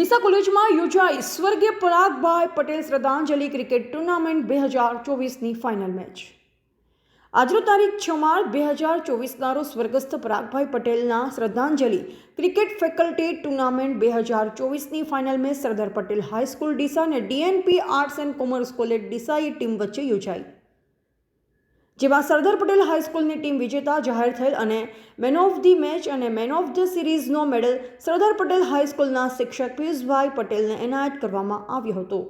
ડીસા કોલેજમાં યોજાઈ સ્વર્ગીય પરાગભાઈ પટેલ શ્રદ્ધાંજલિ ક્રિકેટ ટુર્નામેન્ટ બે હજાર ચોવીસની ફાઇનલ મેચ. આજનો તારીખ છ માર્ચ બે હજાર ચોવીસના રોજ સ્વર્ગસ્થ પરાગભાઈ પટેલના શ્રદ્ધાંજલિ ક્રિકેટ ફેકલ્ટી ટુર્નામેન્ટ બે હજાર ચોવીસની final match Sardar Patel high school Deesa અને DNP arts and commerce college ડીસાઈ team વચ્ચે યોજાઈ. જેમાં સરદાર પટેલ હાઈસ્કૂલની ટીમ વિજેતા જાહેર થયેલ અને મેન ઓફ ધી મેચ અને મેન ઓફ ધ સિરીઝનો મેડલ સરદાર પટેલ હાઈસ્કૂલના શિક્ષક પિયુષભાઈ પટેલને એનાયત કરવામાં આવ્યો હતો.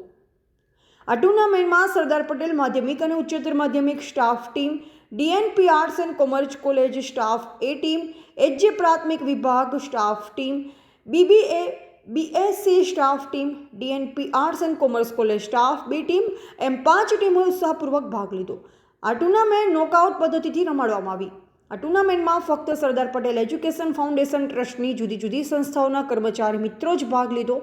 આ ટુર્નામેન્ટમાં સરદાર પટેલ માધ્યમિક અને ઉચ્ચતર માધ્યમિક staff team DNP arts and commerce college staff A team HJ પ્રાથમિક વિભાગ staff team BBA BSc staff team DNP arts and commerce college staff B team એમ પાંચ ટીમોએ ઉત્સાહપૂર્વક ભાગ લીધો. આ ટુર્નામેન્ટ નોકઆઉટ પદ્ધતિથી રમાડવામાં આવી. આ ટુર્નામેન્ટમાં ફક્ત સરદાર પટેલ એજ્યુકેશન ફાઉન્ડેશન ટ્રસ્ટની જુદી જુદી સંસ્થાઓના કર્મચારી મિત્રો જ ભાગ લીધો.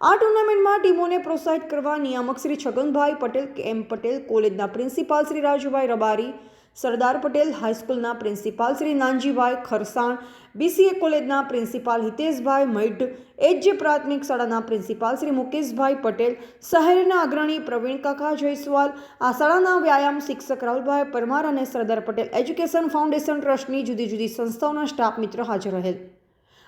આ ટુર્નામેન્ટમાં ટીમોને પ્રોત્સાહિત કરવા નિયામક શ્રી છગનભાઈ પટેલ, કે એમ પટેલ, કોલેજના પ્રિન્સિપાલ શ્રી રાજુભાઈ રબારી સરદાર પટેલ હાઈસ્કૂલના પ્રિન્સિપાલ શ્રી નાનજીભાઈ ખરસાણ બીસીએ કોલેજના પ્રિન્સિપાલ હિતેશભાઈ મૈઢ એજ્ય પ્રાથમિક શાળાના પ્રિન્સિપાલ શ્રી મુકેશભાઈ પટેલ, શહેરના અગ્રણી પ્રવીણકાકા જયસ્વાલ, આ શાળાના વ્યાયામ શિક્ષક રાહુલભાઈ પરમાર અને સરદાર પટેલ એજ્યુકેશન ફાઉન્ડેશન ટ્રસ્ટની જુદી જુદી સંસ્થાઓના સ્ટાફ મિત્ર હાજર રહેલ.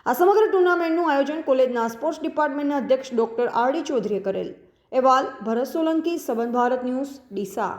આ સમગ્ર ટુર્નામેન્ટનું આયોજન કોલેજના સ્પોર્ટ્સ ડિપાર્ટમેન્ટના અધ્યક્ષ ડોક્ટર આર ડી ચૌધરીએ કરેલ. અહેવાલ, ભરત સોલંકી, સંબંધ ભારત ન્યૂઝ, ડીસા.